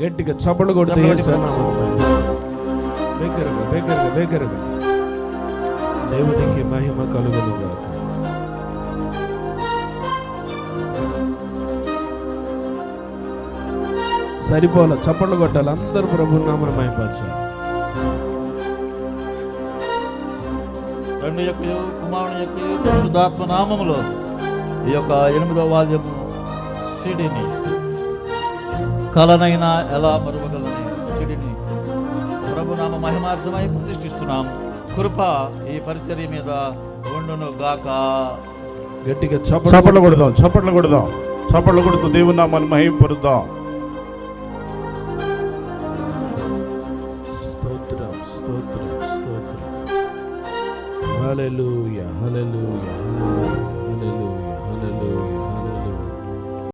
గట్టిగా చప్పలు కొడితే బిగ్గరగా బిగ్గరగా బిగ్గరగా. దేవునికి మహిమ కలుగును గాక సరిపోలే చప్పట్లు కొట్టాలి. అందరూ ప్రభు నామను మహిమపరచాలి తండ్రి యొక్క కుమారుని యొక్క పరిశుద్ధాత్మ నామములో ఈ యొక్క ఎనిమిదవ వాద్యము సిడిని కలనైనా ఎలా మరువగలని సిడిని ప్రభునామ మహిమార్థమై ప్రతిష్ఠిస్తున్నాం. కృప ఈ పరిచర్య మీద ఉండును గాక. గట్టిగా చప్పట్లు చప్పట్లు కొడదాం చప్పట్లు కొడదాం. చప్పట్లు కొడుతూ దేవుని నామాన్ని మహింపరుద్దాం. స్తోత్రం స్తోత్రం స్తోత్రం. హల్లెలూయా హల్లెలూయా హల్లెలూయా.